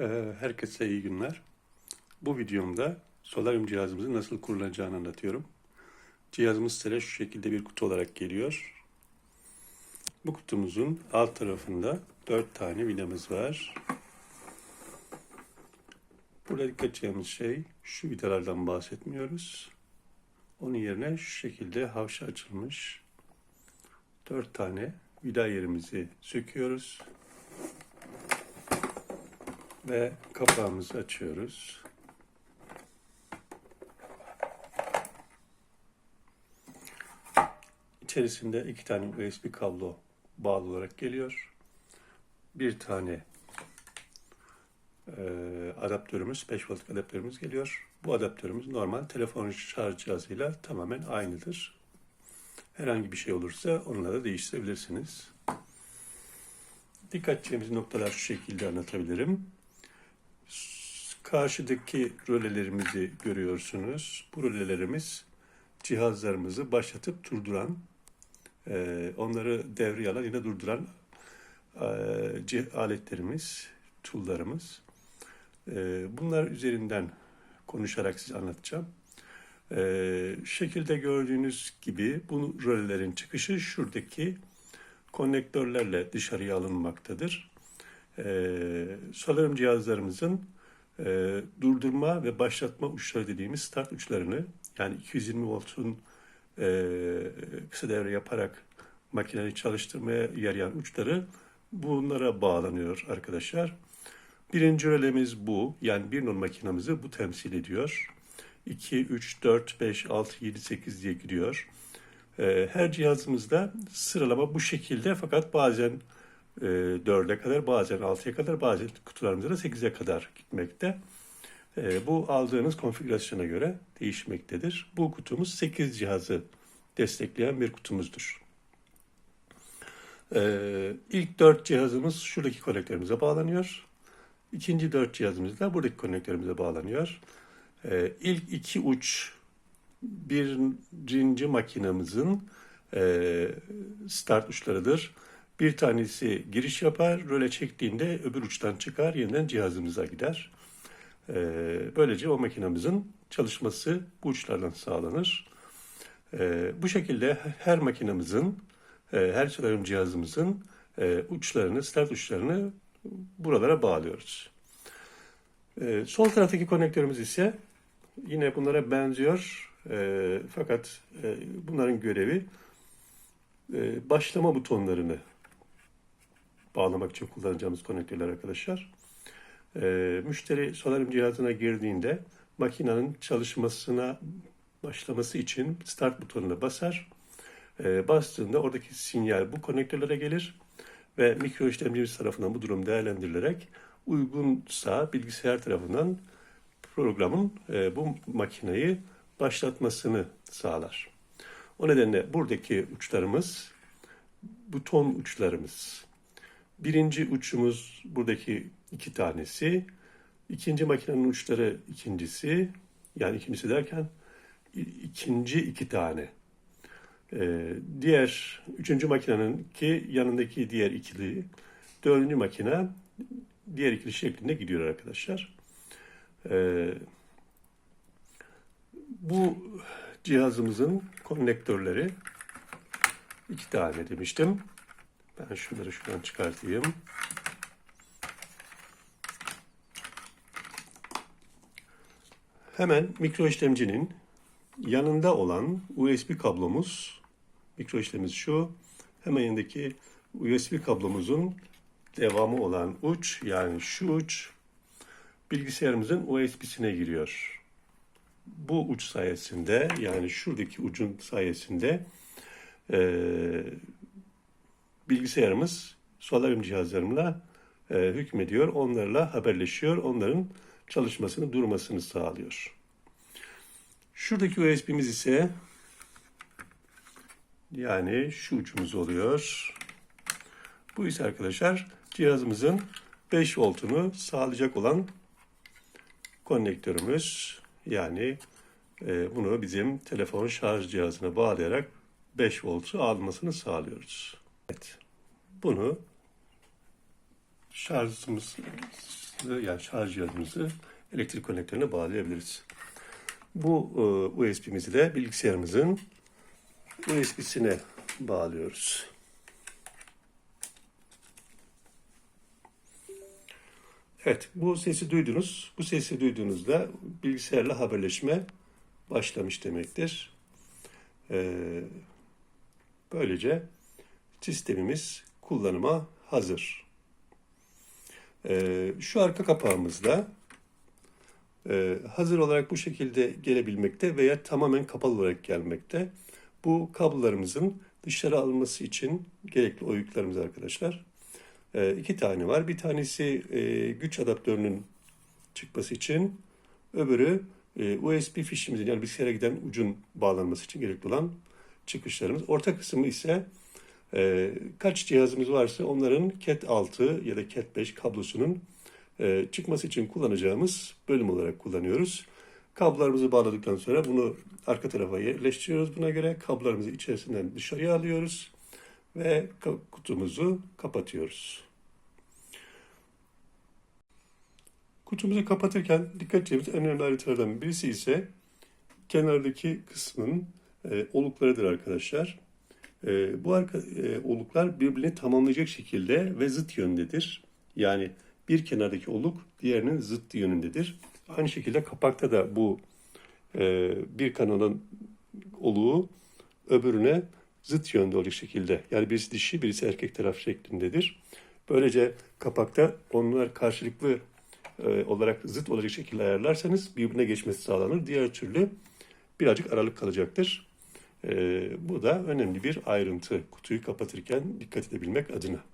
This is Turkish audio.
Ee, Herkese iyi günler. Bu videomda solaryum cihazımızın nasıl kurulacağını anlatıyorum. Cihazımız size şu şekilde bir kutu olarak geliyor. Bu kutumuzun alt tarafında 4 tane vidamız var. Burada dikkat edeceğimiz şey şu vidalardan bahsetmiyoruz. Onun yerine şu şekilde havşa açılmış 4 tane vida yerimizi söküyoruz ve kapağımızı açıyoruz. İçerisinde iki tane USB kablo bağlı olarak geliyor. Bir tane e, adaptörümüz, 5 volt adaptörümüz geliyor. Bu adaptörümüz normal telefon şarj cihazıyla tamamen aynıdır. Herhangi bir şey olursa onunla da değiştirebilirsiniz. Dikkat edeceğimiz noktalar şu şekilde anlatabilirim. Karşıdaki rölelerimizi görüyorsunuz. Bu rölelerimiz cihazlarımızı başlatıp durduran, e, onları devreye alan yine durduran e, aletlerimiz, tool'larımız. E, Bunlar üzerinden konuşarak size anlatacağım. E, Şekilde gördüğünüz gibi bu rölelerin çıkışı şuradaki konnektörlerle dışarıya alınmaktadır. Solaryum cihazlarımızın e, durdurma ve başlatma uçları dediğimiz start uçlarını yani 220 voltun e, kısa devre yaparak makineyi çalıştırmaya yarayan uçları bunlara bağlanıyor arkadaşlar. Birinci rölemiz bu. Yani bir nol makinamızı bu temsil ediyor. 2, 3, 4, 5, 6, 7, 8 diye gidiyor. Ee, Her cihazımızda sıralama bu şekilde fakat bazen e, 4'e kadar, bazen 6'ya kadar, bazen kutularımızda da 8'e kadar gitmekte. E, Bu aldığınız konfigürasyona göre değişmektedir. Bu kutumuz 8 cihazı destekleyen bir kutumuzdur. E, İlk 4 cihazımız şuradaki konektörümüze bağlanıyor. İkinci 4 cihazımız da buradaki konektörümüze bağlanıyor. E, İlk iki uç birinci makinamızın e, start uçlarıdır. Bir tanesi giriş yapar, röle çektiğinde öbür uçtan çıkar, yeniden cihazımıza gider. E, böylece o makinamızın çalışması bu uçlardan sağlanır. E, bu şekilde her makinamızın, e, her solaryum cihazımızın e, uçlarını, start uçlarını buralara bağlıyoruz. E, sol taraftaki konektörümüz ise yine bunlara benziyor. Fakat e, bunların görevi başlama butonlarını bağlamak için kullanacağımız konektörler arkadaşlar. E, müşteri solaryum cihazına girdiğinde makinenin çalışmasına başlaması için start butonuna basar. E, bastığında oradaki sinyal bu konektörlere gelir ve mikro işlemcimiz tarafından bu durum değerlendirilerek uygunsa bilgisayar tarafından programın e, bu makineyi başlatmasını sağlar. O nedenle buradaki uçlarımız buton uçlarımız. Birinci uçumuz buradaki iki tanesi. İkinci makinenin uçları ikincisi. Yani ikincisi derken ikinci iki tane. Ee, diğer üçüncü makinenin ki yanındaki diğer ikili. Dördüncü makine diğer ikili şeklinde gidiyor arkadaşlar. Ee, bu cihazımızın konnektörleri iki tane demiştim. Ben şunları şuradan çıkartayım. Hemen mikro işlemcinin yanında olan USB kablomuz, mikro işlemimiz şu. Hemen yanındaki USB kablomuzun devamı olan uç yani şu uç bilgisayarımızın USB'sine giriyor bu uç sayesinde yani şuradaki ucun sayesinde e, bilgisayarımız solaryum cihazlarımla e, hükmediyor. Onlarla haberleşiyor. Onların çalışmasını durmasını sağlıyor. Şuradaki USB'miz ise yani şu ucumuz oluyor. Bu ise arkadaşlar cihazımızın 5 voltunu sağlayacak olan konnektörümüz. Yani e, bunu bizim telefon şarj cihazına bağlayarak 5 voltu almasını sağlıyoruz. Evet. Bunu şarjımız yani şarj cihazımızı elektrik konektörüne bağlayabiliriz. Bu e, USB'mizi de bilgisayarımızın USB'sine bağlıyoruz. Evet, bu sesi duydunuz. Bu sesi duyduğunuzda bilgisayarla haberleşme başlamış demektir. Ee, böylece sistemimiz kullanıma hazır. Ee, şu arka kapağımızda e, hazır olarak bu şekilde gelebilmekte veya tamamen kapalı olarak gelmekte. Bu kablolarımızın dışarı alınması için gerekli oyuklarımız arkadaşlar. E, iki tane var. Bir tanesi e, güç adaptörünün çıkması için, öbürü e, USB fişimizin yani bilgisayara giden ucun bağlanması için gerekli olan çıkışlarımız. Orta kısmı ise e, kaç cihazımız varsa onların Cat 6 ya da Cat 5 kablosunun e, çıkması için kullanacağımız bölüm olarak kullanıyoruz. Kablolarımızı bağladıktan sonra bunu arka tarafa yerleştiriyoruz. Buna göre kablolarımızı içerisinden dışarıya alıyoruz ve kutumuzu kapatıyoruz. Kutumuzu kapatırken dikkat edeceğimiz en önemli ayrıntılardan birisi ise kenardaki kısmın e, oluklarıdır arkadaşlar. E, bu arka, e, oluklar birbirini tamamlayacak şekilde ve zıt yöndedir. Yani bir kenardaki oluk diğerinin zıt yönündedir. Aynı şekilde kapakta da bu e, bir kanalın oluğu öbürüne zıt yönde olacak şekilde. Yani birisi dişi birisi erkek taraf şeklindedir. Böylece kapakta onlar karşılıklı e, olarak zıt olacak şekilde ayarlarsanız birbirine geçmesi sağlanır. Diğer türlü birazcık aralık kalacaktır. E, bu da önemli bir ayrıntı kutuyu kapatırken dikkat edebilmek adına.